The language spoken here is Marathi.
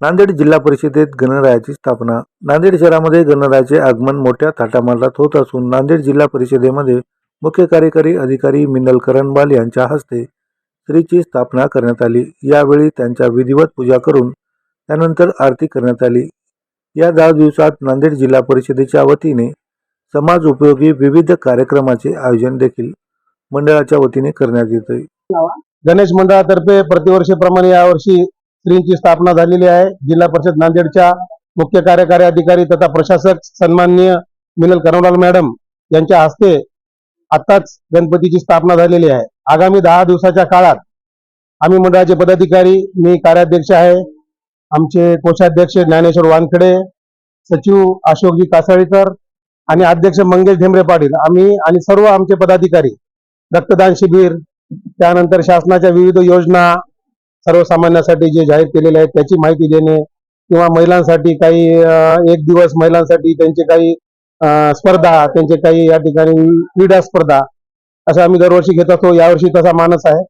नांदेड जिल्हा परिषदेत गणरायाची स्थापना. नांदेड शहरामध्ये गणरायाचे आगमन मोठ्या थाटामाटात होत असून नांदेड जिल्हा परिषदेमध्ये मुख्य कार्यकारी अधिकारी मिनल करणबाल यांच्या हस्ते श्रीची स्थापना करण्यात आली. यावेळी त्यांच्या विधिवत पूजा करून त्यानंतर आरती करण्यात आली. या दहा दिवसात नांदेड जिल्हा परिषदेच्या वतीने समाज उपयोगी विविध कार्यक्रमाचे आयोजन देखील मंडळाच्या वतीने करण्यात येते गणेश मंडळातर्फे प्रतिवर्षीप्रमाणे यावर्षी श्रींची स्थापना झालेली आहे. जिल्हा परिषद नांदेडच्या मुख्य कार्यकारी अधिकारी तथा प्रशासक सन्माननीय मिनल करणवाल मॅडम यांच्या हस्ते आताच गणपतीची स्थापना झालेली आहे. आगामी दहा दिवसाच्या काळात आम्ही मंडळाचे पदाधिकारी मी कार्याध्यक्ष आहे. आमचे कोषाध्यक्ष ज्ञानेश्वर वानखडे सचिव अशोकजी कासाळीकर आणि अध्यक्ष मंगेश धेमरे पाटील. आम्ही आणि सर्व आमचे पदाधिकारी रक्तदान शिबिर त्यानंतर शासनाच्या विविध योजना सर्वसामान्यांसाठी जे जाहीर केलेले आहेत त्याची माहिती देणे किंवा महिलांसाठी काही एक दिवस महिलांसाठी त्यांचे काही स्पर्धा त्यांचे काही या ठिकाणी क्रीडा स्पर्धा असं आम्ही दरवर्षी घेत असतो. यावर्षी तसा मानस आहे.